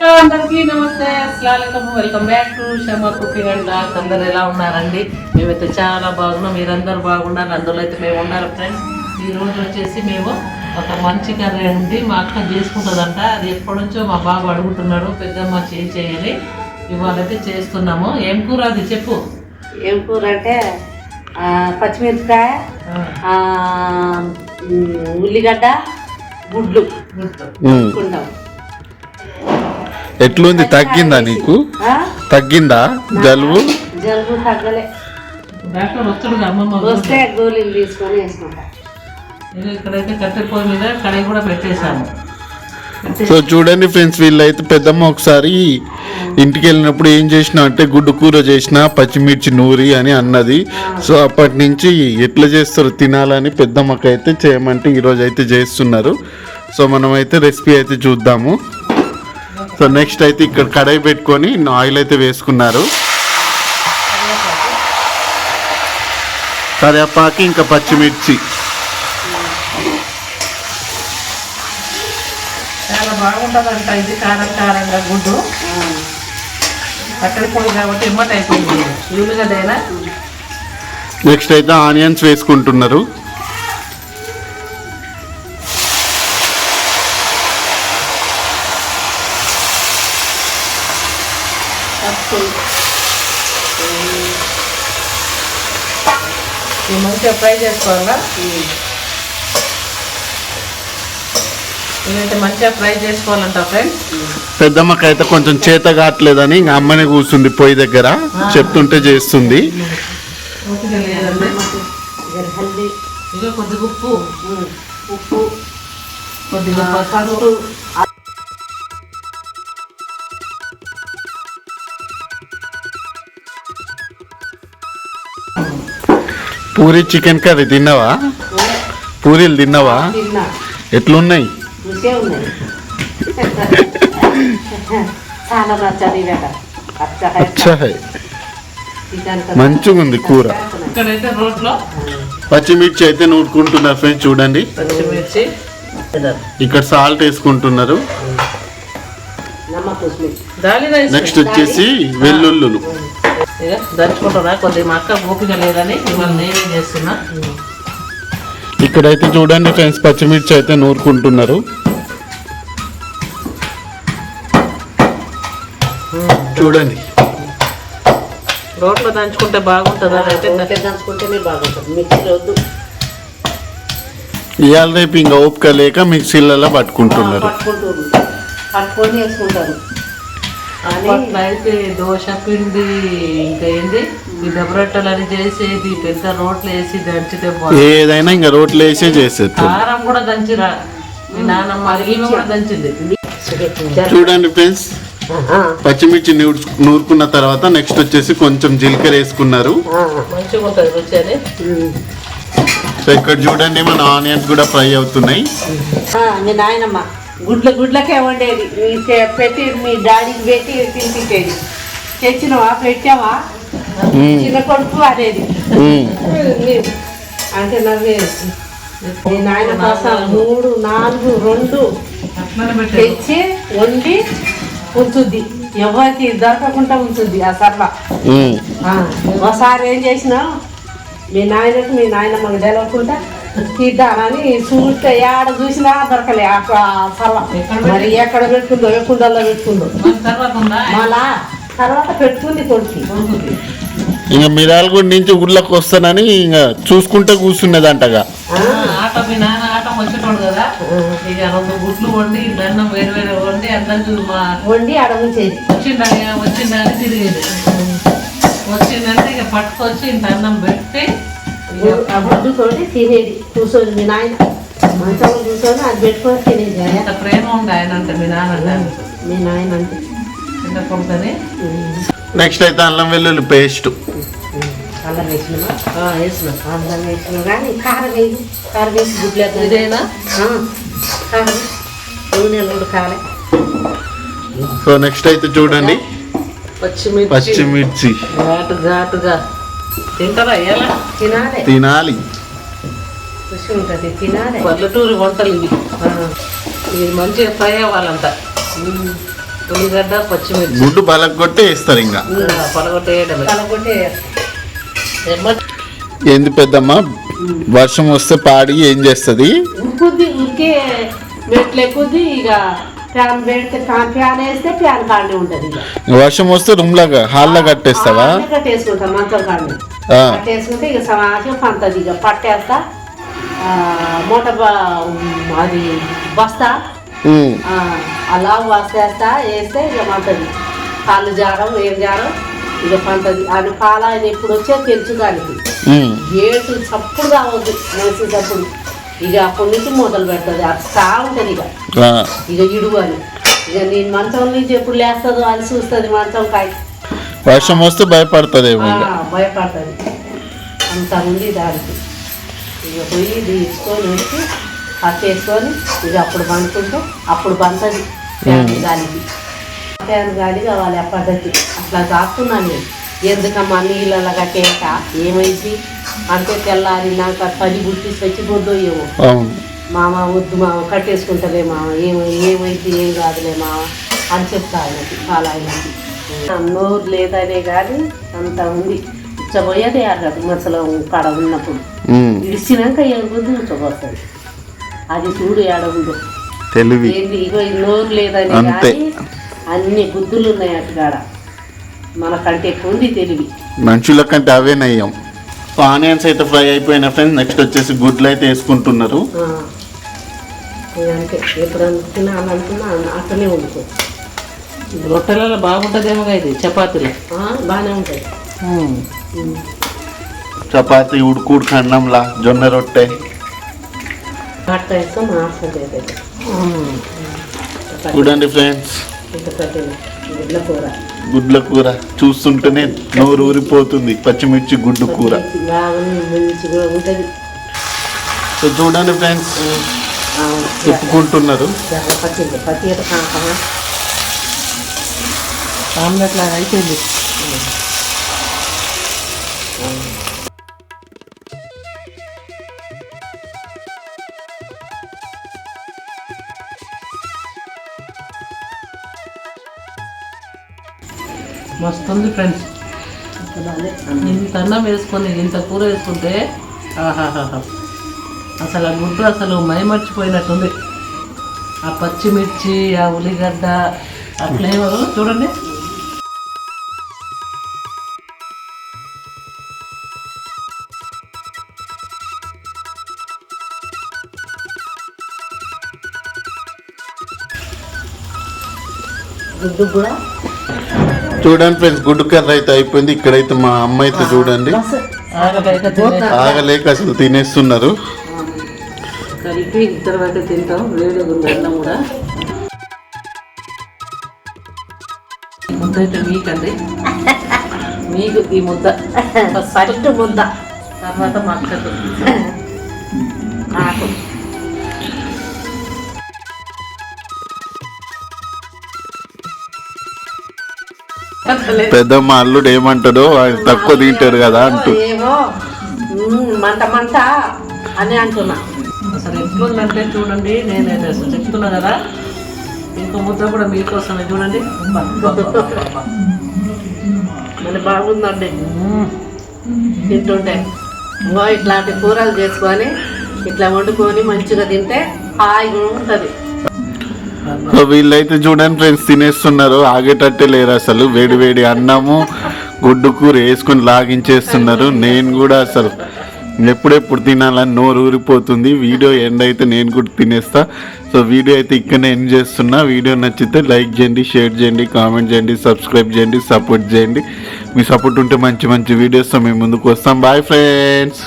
అందరికీ నమస్తే అస్సలం welcome back to Shama cooking and blogs అందరు ఎలా ఉన్నారండి? మేమైతే చాలా బాగున్నాం. మీరందరూ బాగున్నారు. అందులో అయితే మేము ఉన్నారు ఫ్రెండ్స్ ఈ రోజు వచ్చేసి మేము ఒక మంచి కర్రీ ఉంది మా అక్క చేసుకుంటుందంట. అది ఎప్పటి నుంచో మా బాబు అడుగుతున్నాడు. పెద్దమ్మ చేయి చేయని ఇవాళైతే చేస్తున్నాము. ఏం కూర అది చెప్పు. ఏం కూర అంటే ఆ, పచ్చిమిరపకాయ ఉల్లిగడ్డ గుడ్లు. వేసుకుంటాం. ఎట్లుంది? తగ్గిందా నీకు? తగ్గిందా? జలుబు? జలుబు తగ్గలే. వస్తే గోళీలు తీసుకొని వేసుకుంటా. ఇక్కడైతే కట్టెల పొయ్యి మీద కడాయి కూడా పెట్టేశాము. సో చూడండి ఫ్రెండ్స్ వీళ్ళైతే పెద్దమ్మ ఒకసారి ఇంటికి వెళ్ళినప్పుడు ఏం చేసిన అంటే గుడ్డు కూర చేసిన పచ్చిమిర్చి నూరి అని అన్నది. సో అప్పటి నుంచి ఎట్లా చేస్తారో తినాలని పెద్దమ్మకి అయితే చేయమంటే ఈరోజు అయితే చేస్తున్నారు. సో మనం అయితే రెసిపీ అయితే చూద్దాము. సో నెక్స్ట్ అయితే ఇక్కడ కడాయి పెట్టుకొని ఆయిల్ అయితే వేసుకున్నారు. కరివేపాకు ఇంకా పచ్చిమిర్చి. చాలా బాగుంటుందంట ఇది కారం కారంగా గుడ్డు. కట్టెల పొయ్యి కాబట్టి ఎమ్మట అయిపోయింది ఉల్లిగడ్డైనా నెక్స్ట్ అయితే ఆనియన్స్ వేసుకుంటున్నారు. ఇవి మంచిగా ఫ్రై చేసుకోవాలా? ఇవైతే మంచిగా ఫ్రై చేసుకోవాలంట ఫ్రెండ్స్. పెద్దమ్మకి అయితే కొంచెం చేత కావట్లేదని ఇంకా అమ్మనే కూర్చుంది పొయ్యి దగ్గర. చెప్తుంటే చేస్తుంది. కొద్దిగా ఉప్పు. ఉప్పు. కొద్దిగా పసుపు. పూరి చికెన్ కర్రీ తిన్నావా? పూరీలు తిన్నావా? తిన్నా. ఎట్లున్నాయి. మంచిగా ఉంది కూర. పచ్చిమిర్చి అయితే నూరుకుంటున్నారు ఫ్రెండ్స్ చూడండి. పచ్చిమిర్చి. ఇక్కడ సాల్ట్ వేసుకుంటున్నారు. నెక్స్ట్ వచ్చేసి వెల్లుల్లులు. ఇక దంచుకుంటున్నా కొద్దిగా మా అక్క ఓపిక లేదని ఇవాళ నేనే చేస్తున్నా. ఇక్కడైతే చూడండి ఫ్రెండ్స్ పచ్చిమిర్చి అయితే నూరుకుంటున్నారు. చూడండి. రోట్లో దంచుకుంటే బాగుంటుంది? అయితే దంచుకుంటేనే బాగుంటుంది. మిక్సీలో వద్దు. ఇవాళ రేపు ఇంకా ఓపిక లేక మిక్సీలలో పట్టుకుంటున్నారు. పట్టుకుంటారు పట్టుకొని వేసుకుంటారు. అని అట్లా అయితే దోశ పిండి ఇంకా ఏంది? ఈ దెబ్బరొట్టెలు అని చేసేది పెద్ద రోట్లు వేసి దంచితే ఏదైనా ఇంకా రోట్లో వేసే చేసేస్తారు కారం కూడా దంచిరా. మీ నాన్నమ్మ అది ఈమె కూడా దంచింది. జర- చూడండి ఫ్రెండ్స్ పచ్చిమిర్చి నూరు- నూరుకున్న తర్వాత నెక్స్ట్ వచ్చేసి కొంచెం జీలకర్ర వేసుకున్నారు. సో ఇక్కడ చూడండి మన ఆనియన్స్ కూడా ఫ్రై అవుతున్నాయి. మీ నాయనమ్మ. గుడ్ల గుడ్లకే వండేది. పెట్టి మీ డాడీకి పెట్టి తినిపించేది. తెచ్చినవా? పెట్టావా. చిన్న కొడుకు అనేది. అంటే నవ్వేది మీ నాయన కోసం మూడు నాలుగు రెండు తెచ్చి వండి ఉంచుద్ది. ఎవరికి దొరకకుండా ఉంచుద్ది ఆ సర్వ. ఒకసారి ఏం చేసినావు? మీ నాయనకు మీ నాయనమ్మకి తెలవకుండా తీద్దామని చూస్తే ఏడ చూసినా దొరకలే. సర్వ మరి ఎక్కడ పెట్టుకుందో ఏ కుండల్లో పెట్టుకుందో. మళ్ళా తర్వాత పెట్టుకుంది కొడుకు. ఇంకా మిరాలగూడ నుంచి ఊర్లోకి వస్తానని ఇంకా చూసుకుంటే కూర్చున్నదంటగా. ఆ, ఆట మీ నాన్న ఆట వచ్చేటోడు కదా. ఇక రెండు గుడ్లు వండి దండం వేరు వేరు వండి అందరికి మా వండి ఆడ ఉంచేది. వచ్చిందా వచ్చిందా అని తిరిగేది వచ్చిందంటే ఇక పట్టుకొచ్చి ఇంత అన్నం పెట్టి గుడ్డుతోటి తినేది. కూర్చొని మీ నాయన మంచంలో కూర్చొని అది పెట్టుకొని తినేది. ఎంత ప్రేమ ఉంది ఆయన అంటే మీ నాన్న. మీ నాయన అంటే. నెక్స్ట్ అయితే అల్లం వెల్లుల్లి పేస్ట్. అల్లం వేసినవా ఆ, వేసిన. అల్లం వేసిన కానీ కారం వేసి కారం వేసి గుడ్లు ఇదేనా? కారం. నూనె కాలే సో నెక్స్ట్ అయితే చూడండి. పచ్చిమిర్చి. పచ్చిమిర్చి. ఘాటు ఘాటుగా. తినాలే. తినాలి. రుచి ఉంటుంది తినాలే. పల్లెటూరు వంటలు ఇవి. ఇది మంచిగా ఫ్రై అవ్వాలంట. ఉల్లిగడ్డ పచ్చిమిర్చి. గుడ్డు బలగొట్టే వేస్తారు ఇంకా. ఎమ్మటి ఏంది పెద్దమ్మ? వర్షం వస్తే పాడి ఏం చేస్తుంది? మెట్లు ఎక్కుద్ది ఇక ఫ్యాన్ పెడితే ఫ్యాన్ ఫ్యాన్ వేస్తే ఫ్యాన్ కాడనే ఉంటుంది వర్షం వస్తే రూమ్ లాగా హాల్లో కట్టేస్తావా? కట్టేసుకుంటాం మంచం కాడనే ఆ, కట్టేసుకుంటే ఇక సమాజం పంతది ఇక పట్టేస్తా మూట అది బస్తా అలా వస్తేస్తా వేస్తే ఇక మంతది కాళ్ళు జారం ఏం జారం ఇక పంతది. ఆయన పాల ఎప్పుడు వచ్చే తెలుసు దానికి ఉమ్, గేటు చప్పుడు కావద్దు మనిషి చప్పుడు ఇక అప్పటి నుంచి మొదలు పెడుతుంది. అస్తా ఉంటుంది ఇక. ఇక ఇడుగు అని. ఇక నేను మంచం నుంచి ఎప్పుడు లేస్తుందో అని చూస్తుంది మంచం కాయ వర్షం వస్తే భయపడుతుందేమో భయపడుతుంది. అంత ఉంది దానికి. ఇక పోయి తీసుకొని వచ్చి పట్టేసుకొని ఇక అప్పుడు పండుకుంటే. అప్పుడు ఫ్యాన్ గాలికి. ఫ్యాన్ గాలి కావాలి ఆ పద్ధతి. అట్లా దాక్కున్నాను నేను. ఎందుకమ్మా నీళ్ళ కట్టేక ఏమైంది? అంటే తెల్లారి నాకు పది గుర్తి చచ్చిపోద్దో ఏమో మామ వద్దు మామ కట్టేసుకుంటలే మామ. ఏమై ఏమైతే ఏం కాదులే మామ అని చెప్తా ఆయనకి ఆయనకి నోరు లేదనే కానీ అంత ఉంది. ఉచ్చబోయేది అక్కడ మసలు కాడ ఉన్నప్పుడు. ఇడిచినాక ఎవరు ఉచ్చబోతుంది అది చూడు ఏడవుందో తెలివి. ఇగో నోరు లేదని. కానీ అన్ని బుద్ధులు ఉన్నాయి అటుకాడ. మనకంటే ఉంది తెలివి. మనుషుల కంటే అవే నయ్యం. ఆనియన్స్ అయితే ఫ్రై అయిపోయిన ఫ్రెండ్స్ నెక్స్ట్ వచ్చేసి గుడ్లు అయితే వేసుకుంటున్నారు. అంతే. ఎప్పుడు అనుకున్నా అనుకున్నా అట్లనే వండుకో. రొట్టెలలో బాగుంటుందేమో ఇది చపాతీలు. ఆ, బాగానే ఉంటుంది. చపాతి ఉడుకుడు ఖండంలా జొన్న రొట్టె. చూడండి ఫ్రెండ్స్. గుడ్ల కూర. గుడ్ల కూర చూస్తుంటేనే నోరు ఊరిపోతుంది పచ్చిమిర్చి గుడ్డు కూర. సో చూడండి ఫ్రెండ్స్ చెప్పుకుంటున్నారు. పచ్చి పచ్చి కాకమా ఆమ్లెట్ లాగా అయిపోయింది. మస్తుంది ఫ్రెండ్స్ ఇంత అన్నం వేసుకొని ఇంత కూర వేసుకుంటే ఆహాహాహా. అసలు ఆ గుడ్డు అసలు మైమర్చిపోయినట్టుంది. ఆ పచ్చిమిర్చి ఆ ఉల్లిగడ్డ ఆ ఫ్లేవర్ చూడండి. గుడ్డు కూడా. చూడండి ఫ్రెండ్స్ గుడ్డు కర్ర అయితే అయిపోయింది. ఇక్కడైతే మా అమ్మ అయితే చూడండి. ఆగలేక అసలు తినేస్తున్నారు. కలిపి ఇద్దరు అయితే తింటాం. వేడిగా ఉంది అన్నం కూడా. ఈ ముద్ద అయితే మీకండి. మీకు ఈ ముద్ద. ఫస్ట్ ముద్ద. తర్వాత మా అక్కకు. నాకు. పెద్దమ్మ అల్లుడు ఏమంటాడో ఆయన తక్కువ తింటాడు కదా అంటూ. ఏమో మంట మంట అని అంటున్నా. అసలు ఎట్లుందంటే చూడండి నేనైతే అసలు చెప్తున్నా కదా. ఇంకో ముద్ద కూడా మీకోసమే చూడండి. మరి బాగుందండి. తింటుంటే. ఇట్లాంటి కూరలు చేసుకొని ఇట్లా వండుకొని మంచిగా తింటే హాయిగా ఉంటుంది. వీళ్ళైతే చూడండి ఫ్రెండ్స్ తినేస్తున్నారు. ఆగేటట్టే లేరు అసలు. వేడి వేడి అన్నము గుడ్డు కూర వేసుకొని లాగించేస్తున్నారు. నేను కూడా అసలు ఎప్పుడెప్పుడు తినాలని నోరు ఊరిపోతుంది. వీడియో ఎండ్ అయితే నేను కూడా తినేస్తా. సో వీడియో అయితే ఇక్కడనే ఎండ్ చేస్తున్నా. వీడియో నచ్చితే లైక్ చేయండి షేర్ చేయండి కామెంట్ చేయండి సబ్స్క్రైబ్ చేయండి సపోర్ట్ చేయండి. మీ సపోర్ట్ ఉంటే మంచి మంచి వీడియోస్తో మేము ముందుకు వస్తాం. Bye friends